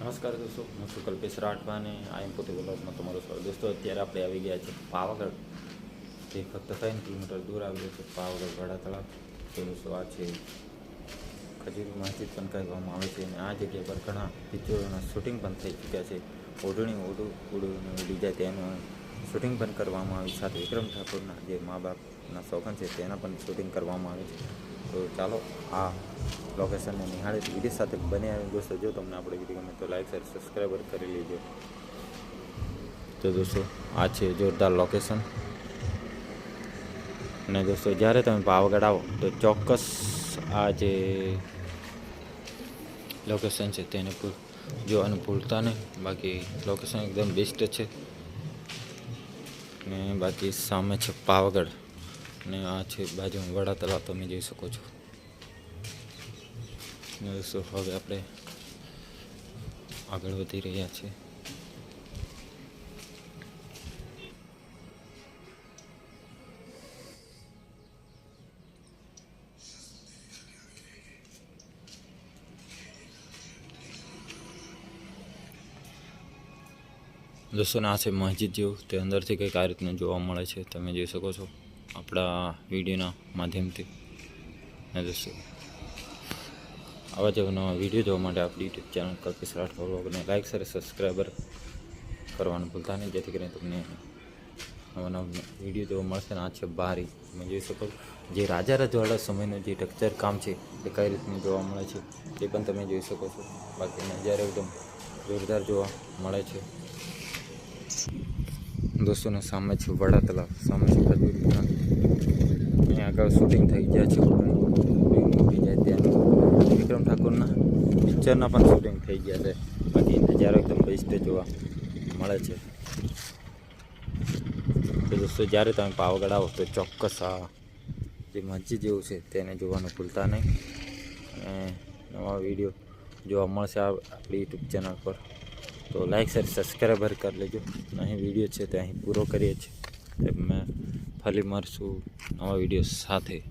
નમસ્કાર દોસ્તો, હું છું કલ્પેશ રાઠવા આ એમ પોતે બ્લોગમાં તમારું સ્વાગત. દોસ્તો, અત્યારે આપણે આવી ગયા છે પાવાગઢ. તે ફક્ત ત્રણ કિલોમીટર દૂર આવેલું છે, પાવાગઢ વડા તળાવ. તો દોસ્તો, આ છે ખજૂરી મસ્જિદ પણ કહેવામાં આવે છે. અને આ જગ્યા પર ઘણા પિક્ચરોના શૂટિંગ પણ થઈ ચૂક્યા છે. ઓઢણી, ઓઢું ઉડું ઉડી જાય તેનું શૂટિંગ પણ કરવામાં આવ્યું સાથે વિક્રમ ઠાકોરના જે મા બાપના શોખન છે, તેના પણ શૂટિંગ કરવામાં આવે છે. તો ચાલો, આ લોકેશનને નિહાળી વીડિયો સાથે બને આવી દોસ્તો જો તમને આપણે વીડિયો ગમે તો લાઈક શેર સબસ્ક્રાઈબર કરી લેજો. તો દોસ્તો, આ છે જોરદાર લોકેશન અને દોસ્તો, જ્યારે તમે પાવાગઢ આવો, તો ચોક્કસ આ જે લોકેશન છે તેને ભૂલ જોવાનું ભૂલતા નહીં. બાકી લોકેશન એકદમ બેસ્ટ છે. ને બાકી સામે છે પાવાગઢ. અને આ છે બાજુમાં વડા તળાવ, તમે જોઈ શકો છો. ને સો હવે આપણે આગળ વધી રહ્યા છીએ. દોસ્તોને આ છે મસ્જિદ જેવું. તે અંદરથી કંઈક આ રીતનું જોવા મળે છે. તમે જોઈ શકો છો આપણા વિડીયોના માધ્યમથી. દોસ્તો આવા જેવા નવા વીડિયો જોવા માટે આપણી યુટ્યુબ ચેનલ કલ્પેશ રાઠોડ બ્લોગને લાઇક શેર સબસ્ક્રાઈબર કરવાનું ભૂલતા નહીં. જેથી કરીને તમને નવા નવા વીડિયો જોવા મળશે અને આ છે બારી. તમે જોઈ શકો જે રાજા રજવાડા સમયનું જે ટેક્ચર કામ છે એ કઈ રીતનું જોવા મળે છે તે પણ તમે જોઈ શકો છો. બાકી નજારો એકદમ જોરદાર જોવા મળે છે. દોસ્તોને સામે છે વડા તલાવ સામે છે અહીંયા આગળ શૂટિંગ થઈ ગયા છે. વિક્રમ ઠાકોરના પિક્ચરના પણ શૂટિંગ થઈ ગયા છે. બાકી નજારો એકદમ બેસ્ટ જોવા. મળે છે. તો દોસ્તો, જ્યારે તમે પાવાગઢ આવો, તો ચોક્કસ આ જે મસ્જિદ જેવું છે, તેને જોવાનું ભૂલતા નહીં. નવા વીડિયો જોવા મળશે આપણી યુટ્યુબ ચેનલ પર. તો લાઈક શેર સબસ્ક્રાઈબર કરી લેજો. અહીં વીડિયો છે તે અહીં પૂરો કરીએ છીએ. અમે ફરી મળશું નવા વીડિયો સાથે.